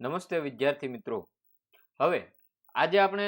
નમસ્તે વિદ્યાર્થી મિત્રો. હવે આજે આપણે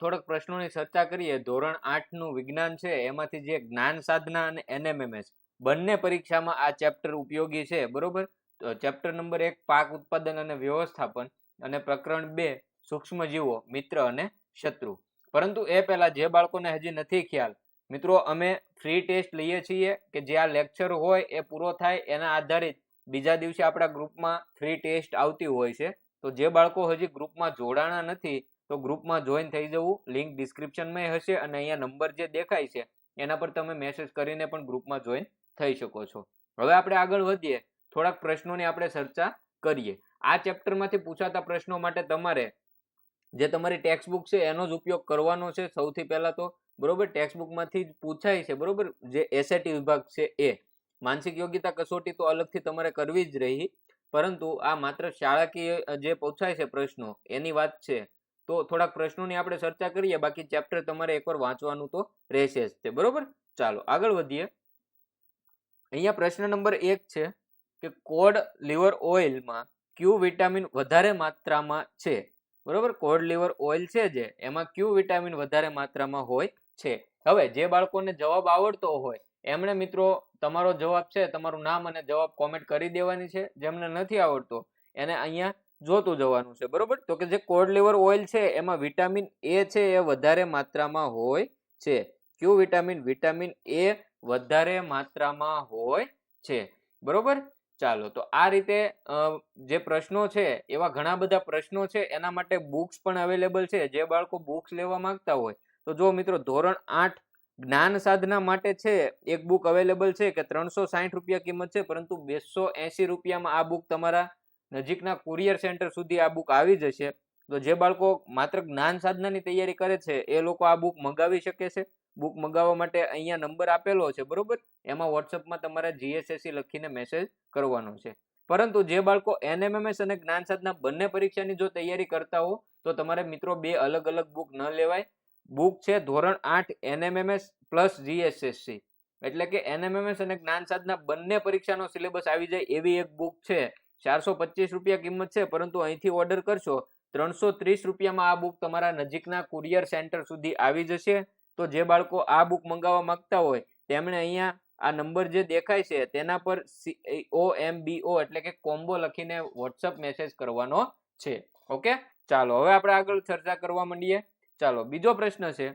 થોડાક પ્રશ્નોની ચર્ચા કરીએ. ધોરણ આઠનું વિજ્ઞાન છે, એમાંથી જે જ્ઞાન સાધના અને એનએમએમએસ બંને પરીક્ષામાં આ ચેપ્ટર ઉપયોગી છે, બરોબર? તો ચેપ્ટર નંબર એક, પાક ઉત્પાદન અને વ્યવસ્થાપન અને પ્રકરણ બે, સૂક્ષ્મજીવો, મિત્ર અને શત્રુ. પરંતુ એ પહેલા જે બાળકોને હજી નથી ખ્યાલ મિત્રો, અમે ફ્રી ટેસ્ટ લઈએ છીએ કે જે આ લેક્ચર હોય એ પૂરો થાય એના આધારિત બીજા દિવસે આપણા ગ્રુપમાં ફ્રી ટેસ્ટ આવતી હોય છે. તો જે બાળકો હજી ગ્રુપમાં જોડાણા નથી, તો ગ્રુપમાં જોઈન થઈ જવું લિંક ડિસ્ક્રિપ્શનમાં હશે અને અહીંયા નંબર જે દેખાય છે, એના પર તમે મેસેજ કરીને પણ ગ્રુપમાં જોઈન થઈ શકો છો. હવે આપણે આગળ વધીએ, થોડાક પ્રશ્નોની આપણે ચર્ચા કરીએ. આ ચેપ્ટરમાંથી પૂછાતા પ્રશ્નો માટે તમારે જે તમારી ટેક્સ્ટ બુક છે, એનો જ ઉપયોગ કરવાનો છે સૌથી પહેલા તો. બરોબર? ટેક્સ્ટ બુકમાંથી જ પૂછાય છે, બરોબર? જે એસએટી વિભાગ છે એ. માનસિક યોગ્યતા કસોટી તો અલગથી તમારે કરવી જ રહી. પરંતુ આ માત્ર શાળાકીય જે પૂછાય છે પ્રશ્નો, એની વાત છે. તો થોડાક પ્રશ્નોની આપણે ચર્ચા કરીએ, બાકી ચેપ્ટર તમારે એકવાર વાંચવાનું તો રહેશે જ તે, બરોબર? ચાલો, આગળ વધીએ. અહીંયા પ્રશ્ન નંબર એક છે કે કોડ લીવર ઓઇલમાં ક્યુ વિટામિન વધારે માત્રામાં છે. બરોબર? કોડ લીવર ઓઇલ છે જે, એમાં ક્યુ વિટામિન વધારે માત્રામાં હોય છે. હવે જે બાળકોને જવાબ આવડતો હોય, એમણે મિત્રો, તમારો જવાબ છે, તમારું નામ અને જવાબ કોમેન્ટ કરી દેવાની છે. જેમને નથી આવડતો, એને અહીંયા જોતું જવાનું છે. બરોબર? તો કે જે કોડ લીવર ઓઇલ છે, એમાં વિટામિન એ છે, એ વધારે માત્રામાં હોય છે. ક્યુ વિટામિન? વિટામિન એ વધારે માત્રામાં હોય છે. બરોબર? ચાલો, તો આ રીતે જે પ્રશ્નો છે, એવા ઘણા બધા પ્રશ્નો છે, એના માટે બુક્સ પણ અવેલેબલ છે. જે બાળકો બુક્સ લેવા માંગતા હોય, તો જો મિત્રો, ધોરણ આઠ જ્ઞાન સાધના માટે છે, એક બુક અવેલેબલ છે કે ત્રણસો સાઠ રૂપિયા કિંમત છે, પરંતુ બેસો એંસી રૂપિયામાં આ બુક તમારા નજીકના કુરિયર સેન્ટર સુધી આ બુક આવી જશે. તો જે બાળકો માત્ર જ્ઞાન સાધનાની તૈયારી કરે છે, એ લોકો આ બુક મંગાવી શકે છે. બુક મંગાવવા માટે અહીંયા નંબર આપેલો છે, બરોબર? એમાં વોટ્સઅપમાં તમારે જીએસએસસી લખીને મેસેજ કરવાનો છે. પરંતુ જે બાળકો એનએમએમએસ અને જ્ઞાન સાધના બંને પરીક્ષાની જો તૈયારી કરતા હો, તો તમારે મિત્રો બે અલગ અલગ બુક ન લેવાય. બુક છે ધોરણ આઠ એનએમએમએસ પ્લસ જીએસએસસી એટલે કે એનએમએમએસ અને જ્ઞાન સાધના બંને પરીક્ષાનો સિલેબસ આવી જાય એવી એક બુક છે. ચારસો પચીસ રૂપિયા કિંમત છે, પરંતુ અહીંથી ઓર્ડર કરશો, ત્રણસો ત્રીસ રૂપિયામાં આ બુક તમારા નજીકના કુરિયર સેન્ટર સુધી આવી જશે. તો જે બાળકો આ બુક મંગાવવા માંગતા હોય, તેમણે અહીંયા આ નંબર જે દેખાય છે, તેના પર ઓ એમ બી ઓ એટલે કે કોમ્બો લખીને વોટ્સઅપ મેસેજ કરવાનો છે. ઓકે? ચાલો, હવે આપણે આગળ ચર્ચા કરવા માંડીએ. ચાલો, બીજો પ્રશ્ન છે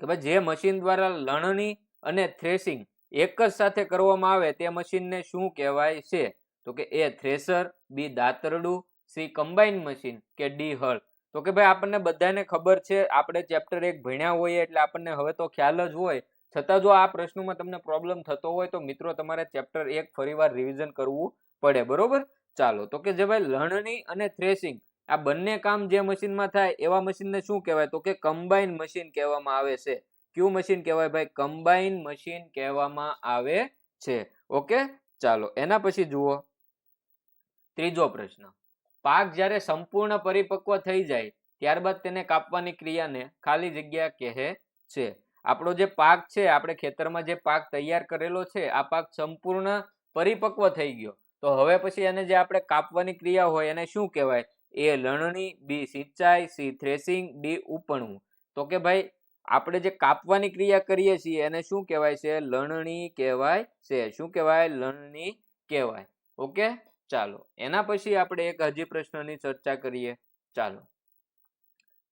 કે ભાઈ, જે મશીન દ્વારા લણણી અને થ્રેસિંગ એક જ સાથે કરવામાં આવે, તે મશીનને શું કહેવાય છે? તો કે એ થ્રેસર બી દાતરડું સી કમ્બાઈન મશીન કે ડી હળ તો કે ભાઈ આપણને બધાને ખબર છે, આપણે ચેપ્ટર એક ભણ્યા હોઈએ એટલે આપણને હવે તો ખ્યાલ જ હોય. છતાં જો આ પ્રશ્નોમાં તમને પ્રોબ્લેમ થતો હોય તો મિત્રો તમારે ચેપ્ટર એક ફરીવાર રિવિઝન કરવું પડે, બરોબર? ચાલો, તો કે જે ભાઈ લણણી અને થ્રેસિંગ આ બંને કામ જે મશીનમાં થાય એવા મશીનને શું કહેવાય? તો કે કમ્બાઈન મશીન કહેવામાં આવે છે. કયું મશીન કહેવાય ભાઈ? કમ્બાઈન મશીન કહેવામાં આવે છે. ઓકે? ચાલો, એના પછી જુઓ. ત્રીજો પ્રશ્ન. પાક જ્યારે સંપૂર્ણ પરિપક્વ થઈ જાય, ત્યારબાદ તેને કાપવાની ક્રિયાને ખાલી જગ્યા કહે છે. આપણો જે પાક છે, આપણે ખેતરમાં જે પાક તૈયાર કરેલો છે, આ પાક સંપૂર્ણ પરિપક્વ થઈ ગયો. તો હવે પછી એને જે આપણે કાપવાની ક્રિયા હોય એને શું કહેવાય? એ લણણી, બી સિંચાઈ, સી થ્રેસિંગ ડી ઉપણવું. તો કે ભાઈ, આપણે જે કાપવાની ક્રિયા કરીએ છીએ એને શું કહેવાય છે? લણણી કહેવાય છે. શું કહેવાય? લણણી કહેવાય. ઓકે? ચાલો, એના પછી આપણે એક હજી પ્રશ્નની ચર્ચા કરીએ. ચાલો.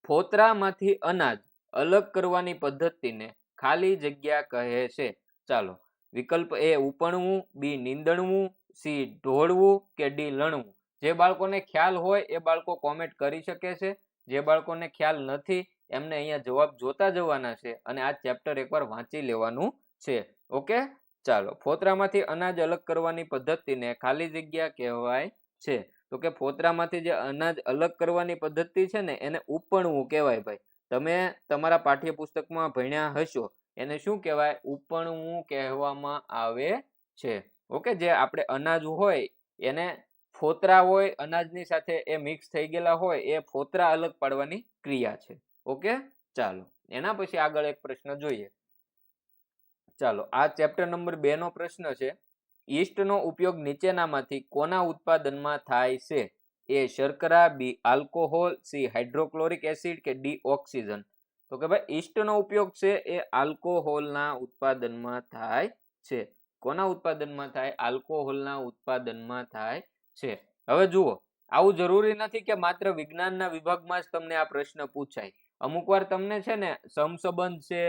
ફોતરામાંથી અનાજ અલગ કરવાની પદ્ધતિને ખાલી જગ્યા કહે છે. ચાલો. વિકલ્પ એ ઉપણવું, બી નીંદણવું, સી ઢોળવું કે ડી લણવું. જે બાળકોને ખ્યાલ હોય એ બાળકો કોમેન્ટ કરી શકે છે. જે બાળકોને ખ્યાલ નથી એમને અહીંયા જવાબ જોતા જવાના છે અને આ ચેપ્ટર એકવાર વાંચી લેવાનું છે. ઓકે? ચાલો, ફોતરામાંથી અનાજ અલગ કરવાની પદ્ધતિને ખાલી જગ્યા કહેવાય છે. તો કે ફોતરામાંથી જે અનાજ અલગ કરવાની પદ્ધતિ છે ને, એને ઉપણવું કહેવાય ભાઈ. તમે તમારા પાઠ્યપુસ્તકમાં ભણ્યા હશો, એને શું કહેવાય? ઉપણવું કહેવામાં આવે છે. ઓકે, જે આપણે અનાજ હોય, એને ફોતરા હોય, અનાજની સાથે એ મિક્સ થઈ ગયેલા હોય, એ ફોતરા અલગ પાડવાની ક્રિયા છે. ઓકે, ચાલો, એના પછી આગળ એક પ્રશ્ન જોઈએ. ચાલો, આ ચેપ્ટર નંબર બે નો પ્રશ્ન છે. ઈસ્ટનો ઉપયોગ નીચેનામાંથી કોના ઉત્પાદનમાં થાય છે? A શર્કરા, B alcohol, C hydrochloric acid કે ડી ઓક્સિજન? તો કે ભાઈ ઈસ્ટનો ઉપયોગ છે એ આલ્કોહોલના ઉત્પાદનમાં થાય છે. કોના ઉત્પાદનમાં થાય? આલ્કોહોલના ઉત્પાદનમાં થાય છે. હવે જુઓ, આવું જરૂરી નથી કે માત્ર વિજ્ઞાનના વિભાગમાં જ તમને આ પ્રશ્ન પૂછાય. અમુક વાર તમને છે ને, સમસંબંધ છે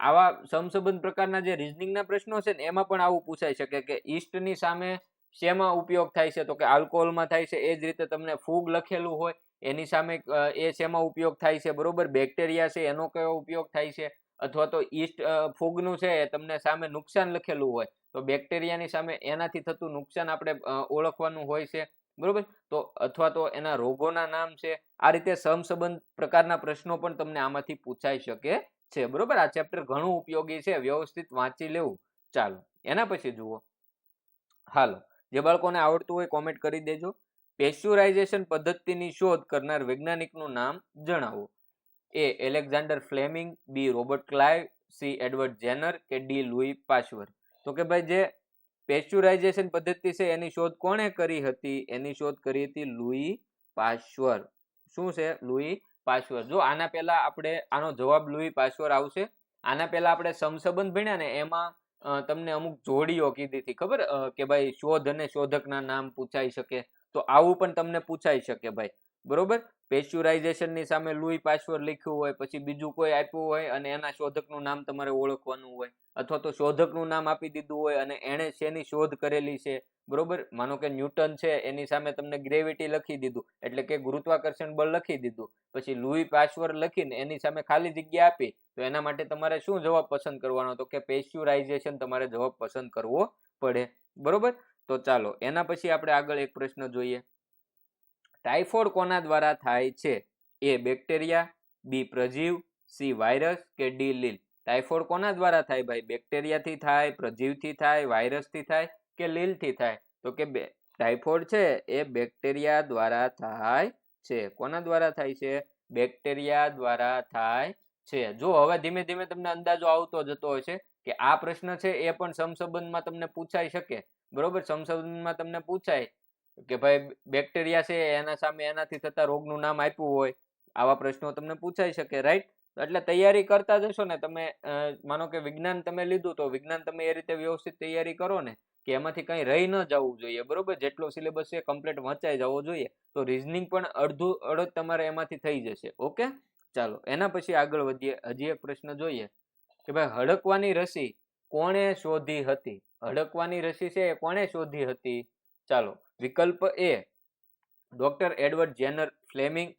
આવા સમસંબંધ પ્રકારના જે રિઝનિંગના પ્રશ્નો છે ને, એમાં પણ આવું પૂછાઈ શકે કે ઈસ્ટની સામે શેમાં ઉપયોગ થાય છે? તો કે આલ્કોહોલમાં થાય છે, એ જ રીતે તમને ફૂગ લખેલું હોય, એની સામે એ શેમાં ઉપયોગ થાય છે? બરોબર? બેક્ટેરિયા છે, એનો કયો ઉપયોગ થાય છે? અથવા તો ઈસ્ટ ફૂગનું છે, એ તમને સામે નુકસાન લખેલું હોય. તો બેક્ટેરિયાની સામે એનાથી થતું નુકસાન આપણે ઓળખવાનું હોય છે. બરોબર? તો અથવા તો એના રોગોના નામ છે. આ રીતે સમસંબંધ પ્રકારના પ્રશ્નો પણ તમને આમાંથી પૂછાઈ શકે છે, બરોબર? આ ચેપ્ટર ઘણું ઉપયોગી છે, વ્યવસ્થિત વાંચી લેવું. ચાલો, એના પછી જુઓ. હાલો, જે બાળકોને આવડતું હોય કોમેન્ટ કરી દેજો. પેસ્ચ્યુરાઇઝેશન પદ્ધતિની શોધ કરનાર વૈજ્ઞાનિકનું નામ જણાવો. A Alexander Fleming B Robert Clive C Edward Jenner કે ડી લુઈ પાશ્વર તો કે ભાઈ જે પેસ્ચ્યુરાઇઝેશન પદ્ધતિ છે, એની શોધ કોણે કરી હતી? એની શોધ કરી હતી લુઈ પાશ્વર. શું છે લુઈ પાશ્વર જો આના પહેલા આપણે આનો જવાબ લોહી પાશ્વર આવશે, આના પહેલા આપણે સમસંબંધ ભણ્યા ને, એમાં તમને અમુક જોડીઓ કીધી હતી, ખબર? કે ભાઈ શોધ અને શોધકના નામ પૂછાઈ શકે. તો આવું પણ તમને પૂછાઈ શકે ભાઈ. બરોબર? પેશ્યુરાઇઝેશનની સામે લુઈ પાસવર્ડ લખ્યું હોય, પછી બીજું કોઈ આપ્યું હોય અને એના શોધકનું નામ તમારે ઓળખવાનું હોય, અથવા તો શોધકનું નામ આપી દીધું હોય અને એણે શેની શોધ કરેલી છે, બરોબર? માનો કે ન્યૂટન છે, એની સામે તમને ગ્રેવિટી લખી દીધું, એટલે કે ગુરુત્વાકર્ષણ બળ લખી દીધું, પછી લુઈ પાસવર્ડ લખીને એની સામે ખાલી જગ્યા આપી, તો એના માટે તમારે શું જવાબ પસંદ કરવાનો તો કે પેસ્ચ્યુરાઇઝેશન તમારે જવાબ પસંદ કરવો પડે, બરોબર? તો ચાલો, એના પછી આપણે આગળ એક પ્રશ્ન જોઈએ. ટાઇફોઇડ કોના દ્વારા થાય છે? એ બેક્ટેરિયા, બી પ્રજીવ, સી વાયરસ કે ડી લીલ? ટાઇફોઇડ કોના દ્વારા થાય ભાઈ? બેક્ટેરિયાથી થાય, પ્રજીવથી થાય, વાયરસથી થાય કે લીલથી થાય? તો કે ટાઇફોઇડ છે એ બેક્ટેરિયા દ્વારા થાય છે. કોના દ્વારા થાય છે? બેક્ટેરિયા દ્વારા થાય છે. જો હવે ધીમે ધીમે તમને અંદાજો આવતો જતો હોય છે કે આ પ્રશ્ન છે એ પણ સમસંબંધમાં તમને પૂછાઈ શકે. બરોબર? સમસંબંધમાં તમને પૂછાય કે ભાઈ બેક્ટેરિયા છે, એના સામે એનાથી થતા રોગનું નામ આપ્યું હોય, આવા પ્રશ્નો તમને પૂછાઈ શકે રાઈટ એટલે તૈયારી કરતા જશો ને તમે માનો કે વિજ્ઞાન તમે લીધું તો વિજ્ઞાન તમે એ રીતે વ્યવસ્થિત તૈયારી કરો ને, કે એમાંથી કંઈ રહી ન જવું જોઈએ, બરોબર? જેટલો સિલેબસ છે કમ્પ્લીટ વંચાઈ જવો જોઈએ, તો રિઝનિંગ પણ અડધું, અડધ તમારે એમાંથી થઈ જશે, ઓકે? ચાલો, એના પછી આગળ વધીએ, હજી એક પ્રશ્ન જોઈએ, કે ભાઈ હડકવાની રસી કોણે શોધી હતી? હડકવાની રસી છે એ કોણે શોધી હતી? ચાલો, વિકલ્પ A doctor Edward Jenner Fleming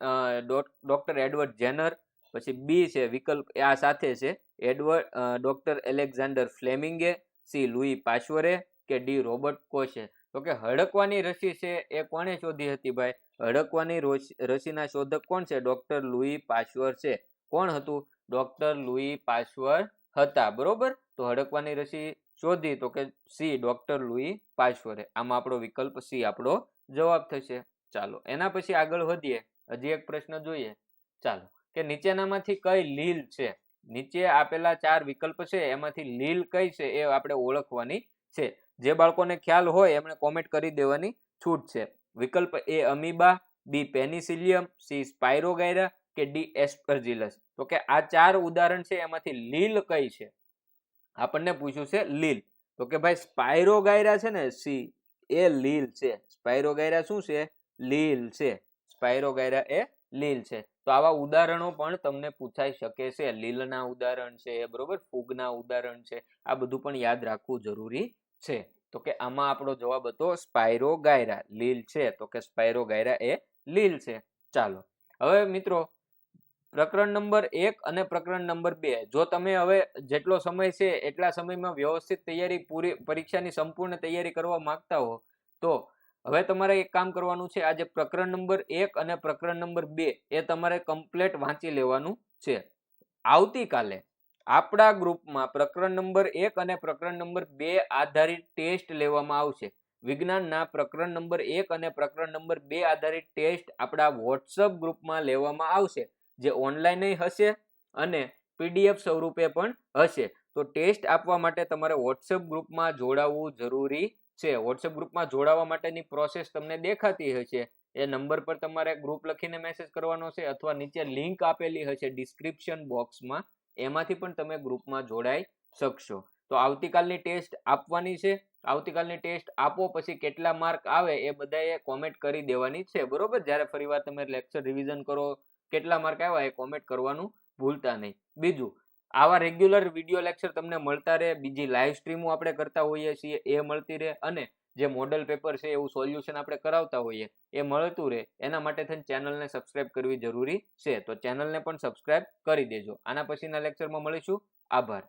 doctor Edward Jenner, પછી બી છે વિકલ્પ આ સાથે છે, એડવર્ડ ડોક્ટર એલેક્ઝાન્ડર ફ્લેમિંગે, સી લુઈ પાશ્વરે કે ડી રોબર્ટ કોશે? તો કે હડકવાની રસી છે એ કોણે શોધી હતી ભાઈ? હડકવાની રસીના શોધક કોણ છે? ડોક્ટર લુઈ પાશ્વર છે. કોણ હતું? ડોક્ટર લુઈ પાશ્વર હતા, બરોબર? તો હડકવાની રસી શોધી તો કે સી, ડોક્ટર લુઈ પાશ્વરે આમાં આપણો વિકલ્પ સી, આપણો જવાબ થશે. ચાલો, એના પછી આગળ વધીએ. હજી એક પ્રશ્ન જોઈએ. ચાલો, કે નીચેનામાંથી કઈ લીલ છે? નીચે આપેલા ચાર વિકલ્પ છે, એમાંથી લીલ કઈ છે એ આપણે ઓળખવાની છે. જે બાળકોને ખ્યાલ હોય એમણે કોમેન્ટ કરી દેવાની છૂટ છે. વિકલ્પ A amoeba, B penicillium, C spirogyra, કે ડી એસ્પરજીલસ. તો કે આ ચાર ઉદાહરણ છે એમાંથી લીલ કઈ છે? આપણને પૂછ્યું છે લીલ. તો કે ભાઈ સ્પાઇરોગાયરા છે ને, સી, એ લીલ છે. સ્પાઇરોગાયરા શું છે? લીલ છે. સ્પાઇરોગાયરા એ લીલ છે. તો આવા ઉદાહરણો પણ તમને પૂછાઈ શકે છે. લીલના ઉદાહરણ છે, બરોબર? ફૂગના ઉદાહરણ છે. આ બધું પણ યાદ રાખવું જરૂરી છે. તો કે આમાં આપણો જવાબ હતો સ્પાઇરોગાયરા લીલ છે. તો કે સ્પાઇરોગાયરા એ લીલ છે. ચાલો. હવે મિત્રો પ્રકરણ નંબર એક અને પ્રકરણ નંબર બે. જો તમે હવે જેટલો સમય છે એટલા સમયમાં વ્યવસ્થિત તૈયારી પૂરી, પરીક્ષાની સંપૂર્ણ તૈયારી કરવા માંગતા હો, તો હવે તમારે એક કામ કરવાનું છે. આજે પ્રકરણ નંબર એક અને પ્રકરણ નંબર બે એ તમારે કમ્પ્લેટ વાંચી લેવાનું છે. આવતીકાલે આપણા ગ્રુપમાં પ્રકરણ નંબર એક અને પ્રકરણ નંબર બે આધારિત ટેસ્ટ લેવામાં આવશે. વિજ્ઞાનના પ્રકરણ નંબર એક અને પ્રકરણ નંબર બે આધારિત ટેસ્ટ આપણા વોટ્સઅપ ગ્રુપમાં લેવામાં આવશે. જે ઓનલાઈનય હશે અને પીડીએફ સ્વરૂપે પણ હશે. તો ટેસ્ટ આપવા માટે તમારે વોટ્સએપ ગ્રુપમાં જોડાવવું જરૂરી છે. વોટ્સએપ ગ્રુપમાં જોડાવા માટેની પ્રોસેસ તમને દેખાતી હશે. એ નંબર પર તમારે ગ્રુપ લખીને મેસેજ કરવાનો છે અથવા નીચે લિંક આપેલી હશે ડિસ્ક્રિપ્શન બોક્સમાં એમાંથી પણ તમે ગ્રુપમાં જોડાઈ શકશો. તો આવતીકાલની ટેસ્ટ આપવાની છે. આવતીકાલની ટેસ્ટ આપો પછી કેટલા માર્ક આવે એ બધાએ કોમેન્ટ કરી દેવાની છે. બરોબર? જ્યારે ફરીવાર તમે લેક્ચર રિવિઝન કરો કેટલા માર્ક આવ્યા એ કોમેન્ટ કરવાનું ભૂલતા નહીં. બીજું, આવા રેગ્યુલર વીડિયો લેક્ચર તમને મળતા રહે, બીજી લાઈવ સ્ટ્રીમો આપણે કરતા હોઈએ છીએ, એ મળતી રહે અને જે મોડલ પેપર છે એવું સોલ્યુશન આપણે કરાવતા હોઈએ, એ મળતું રહે. એના માટે થઈને ચેનલને સબસ્ક્રાઇબ કરવી જરૂરી છે. તો ચેનલને પણ સબસ્ક્રાઇબ કરી દેજો. આના પછીના લેક્ચરમાં મળીશું. આભાર.